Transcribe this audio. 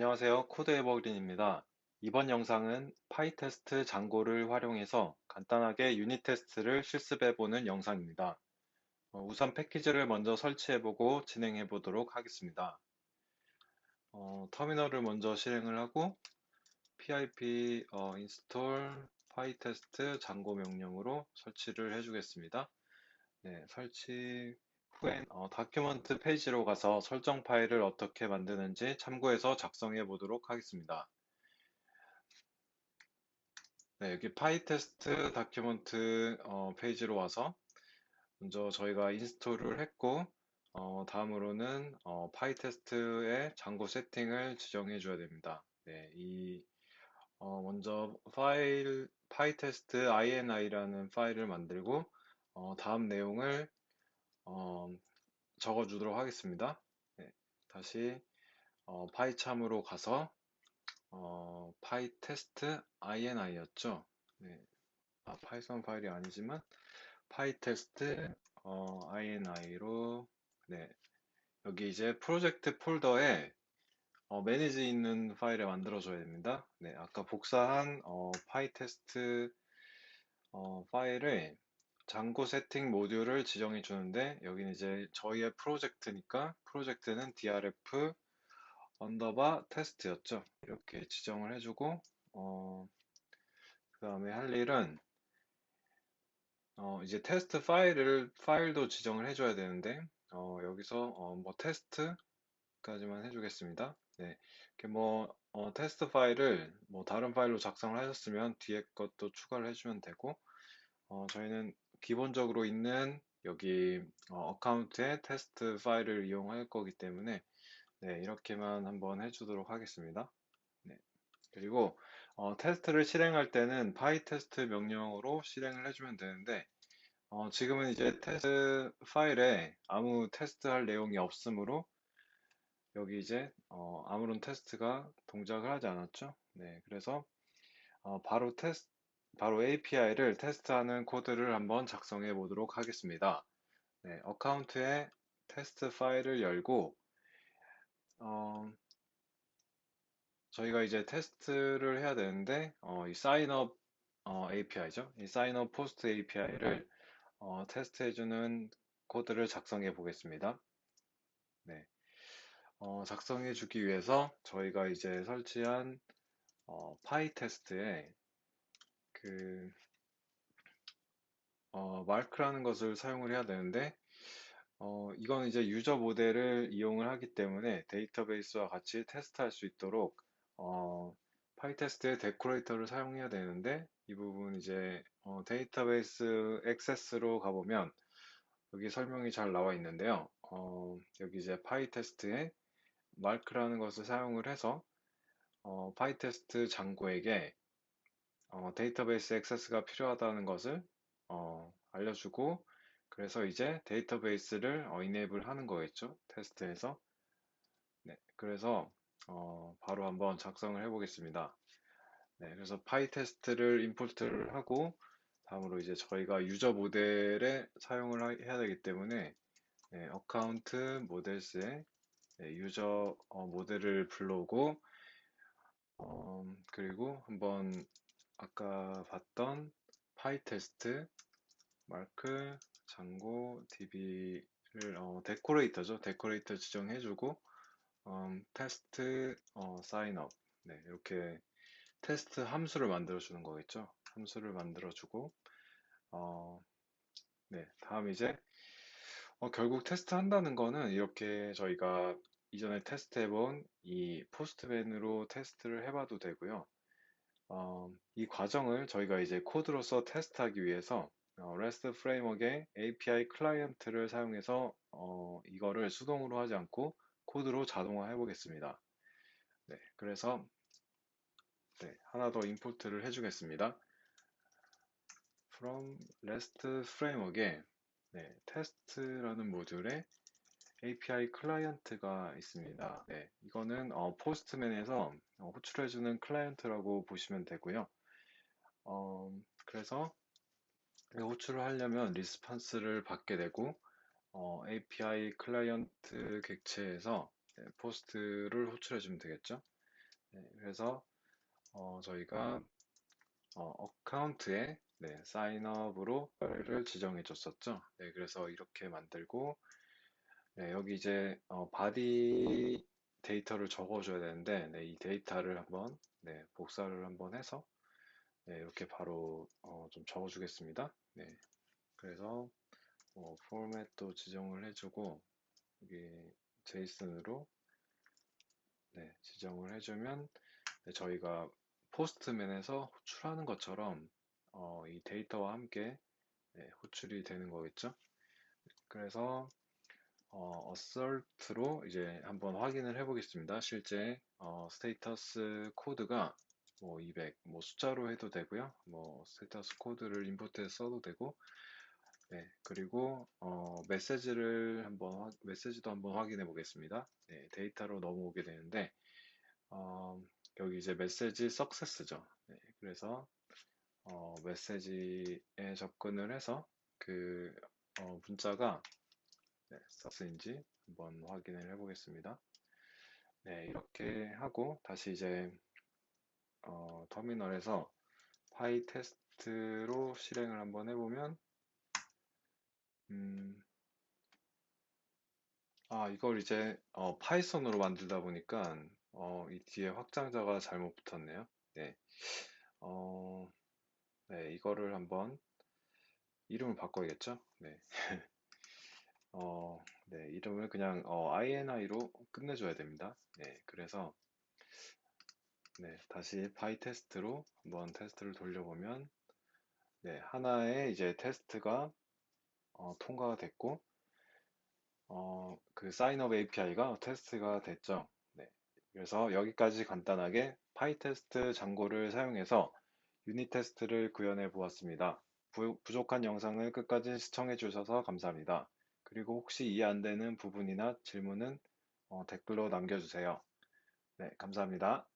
안녕하세요. 코드 에버그린입니다. 이번 영상은 파이테스트 장고를 활용해서 간단하게 유닛 테스트를 실습해보는 영상입니다. 어, 우선 패키지를 먼저 설치해보고 진행해보도록 하겠습니다. 어, 터미널을 먼저 실행을 하고 pip 어, install 파이테스트 장고 명령으로 설치를 해주겠습니다. 네, 설치 후엔 어, 다큐먼트 페이지로 가서 설정 파일을 어떻게 만드는지 참고해서 작성해 보도록 하겠습니다. 네, 여기 파이 테스트 다큐먼트 어, 페이지로 와서 먼저 저희가 인스톨을 했고 어, 다음으로는 어, 파이 테스트의 장고 세팅을 지정해 줘야 됩니다. 네, 이 어, 먼저 파일 파이 테스트 in이라는 파일을 만들고 어, 다음 내용을 어, 적어주도록 하겠습니다. 네, 다시 어, 파이참으로 가서 어, 파이 테스트 in이었죠. 네, 아, 파이썬 파일이 아니지만 파이 테스트 어, ini로 네, 여기 이제 프로젝트 폴더에 어, 매니지 있는 파일을 만들어줘야 됩니다. 네, 아까 복사한 어, 파이 테스트 어, 파일을 장고 세팅 모듈을 지정해 주는데 여기는 이제 저희의 프로젝트니까 프로젝트는 drf 언더바 테스트였죠. 이렇게 지정을 해주고 어, 그 다음에 할 일은 어, 이제 테스트 파일을 파일도 지정을 해줘야 되는데 어, 여기서 어, 뭐 테스트까지만 해주겠습니다. 네, 이렇게 뭐 어, 테스트 파일을 뭐 다른 파일로 작성을 하셨으면 뒤에 것도 추가를 해주면 되고 어, 저희는 기본적으로 있는 여기 어, 카운트의 테스트 파일을 이용할 거기 때문에 네, 이렇게만 한번 해주도록 하겠습니다. 네. 그리고 어, 테스트를 실행할 때는 파이테스트 명령으로 실행을 해주면 되는데 어, 지금은 이제 테스트 파일에 아무 테스트할 내용이 없으므로 여기 이제 어, 아무런 테스트가 동작을 하지 않았죠. 네, 그래서 어, 바로 테스트 바로 API를 테스트하는 코드를 한번 작성해 보도록 하겠습니다. 네, 어카운트에 테스트 파일을 열고 어, 저희가 이제 테스트를 해야 되는데 어, 이 사인업 어, API죠. 이 사인업 포스트 API를 어, 테스트해주는 코드를 작성해 보겠습니다. 네, 어, 작성해 주기 위해서 저희가 이제 설치한 어, 파이 테스트에 그 어, 마크라는 것을 사용을 해야 되는데 어, 이건 이제 유저 모델을 이용을 하기 때문에 데이터베이스와 같이 테스트할 수 있도록 어, 파이테스트의 데코레이터를 사용해야 되는데 이 부분 이제 어, 데이터베이스 액세스로 가보면 여기 설명이 잘 나와 있는데요. 어, 여기 이제 파이테스트에 마크라는 것을 사용을 해서 어, 파이테스트 장고에게 어, 데이터베이스 액세스가 필요하다는 것을 어, 알려주고 그래서 이제 데이터베이스를 어, 이네이블 하는 거겠죠? 테스트에서? 네, 그래서 어, 바로 한번 작성을 해 보겠습니다. 네, 그래서 파이 테스트를 임포트를 하고 다음으로 이제 저희가 유저 모델에 사용을 하, 해야 되기 때문에 네, 어카운트 모델스에 네, 유저 어, 모델을 불러오고 어, 그리고 한번 아까 봤던 파이 테스트 마크 장고 db를 어, 데코레이터죠. 데코레이터 지정해주고 음, 테스트 어, 사인업 네, 이렇게 테스트 함수를 만들어 주는 거겠죠. 함수를 만들어 주고 어, 네, 다음 이제 어, 결국 테스트 한다는 거는 이렇게 저희가 이전에 테스트 해본 이 포스트맨으로 테스트를 해봐도 되고요. 어, 이 과정을 저희가 이제 코드로서 테스트하기 위해서 어, REST 프레임워크의 API 클라이언트를 사용해서 어, 이거를 수동으로 하지 않고 코드로 자동화 해 보겠습니다. 네, 그래서 네, 하나 더 임포트를 해주겠습니다. from REST framework에 네, 테스트라는 모듈에 API 클라이언트가 있습니다. 네, 이거는 어, 포스트맨에서 어, 호출해주는 클라이언트라고 보시면 되고요. 어, 그래서 호출을 하려면 리스판스를 받게 되고 어, API 클라이언트 객체에서 네, 포스트를 호출해주면 되겠죠. 네, 그래서 어, 저희가 어, 어카운트에 네, 사인업으로 를 지정해 줬었죠. 네, 그래서 이렇게 만들고 네, 여기 이제 어, 바디 데이터를 적어줘야 되는데 네, 이 데이터를 한번 네, 복사를 한번 해서 네, 이렇게 바로 어, 좀 적어주겠습니다. 네, 그래서 어, 포맷도 지정을 해주고 여기 제이슨으로 네, 지정을 해주면 네, 저희가 포스트맨에서 호출하는 것처럼 어, 이 데이터와 함께 네, 호출이 되는 거겠죠. 그래서 어, assert로 이제 한번 확인을 해 보겠습니다. 실제 어, 스테이터스 코드가 뭐 200, 뭐 숫자로 해도 되고요. 뭐 스테이터스 코드를 인풋해서 써도 되고, 네, 그리고 어, 메시지를 한번 확- 메시지도 한번 확인해 보겠습니다. 네, 데이터로 넘어오게 되는데 어, 여기 이제 메시지 석세스죠. 네, 그래서 어, 메시지에 접근을 해서 그 어, 문자가 네, 석스인지 한번 확인을 해 보겠습니다. 네, 이렇게 하고 다시 이제 어, 터미널에서 파이 테스트로 실행을 한번 해보면 음, 아, 이걸 이제 어, 파이썬으로 만들다 보니까 어, 이 뒤에 확장자가 잘못 붙었네요. 네, 어, 네, 이거를 한번 이름을 바꿔야겠죠? 네, 어, 네, 이름을 그냥 어, INI로 끝내줘야 됩니다. 네, 그래서 네, 다시 파이 테스트로 한번 테스트를 돌려보면 네, 하나의 이제 테스트가 어, 통과가 됐고 어, 그 사인업 API가 테스트가 됐죠. 네. 그래서 여기까지 간단하게 파이 테스트 장고를 사용해서 유닛 테스트를 구현해 보았습니다. 부, 부족한 영상을 끝까지 시청해 주셔서 감사합니다. 그리고 혹시 이해 안 되는 부분이나 질문은 어, 댓글로 남겨주세요. 네, 감사합니다.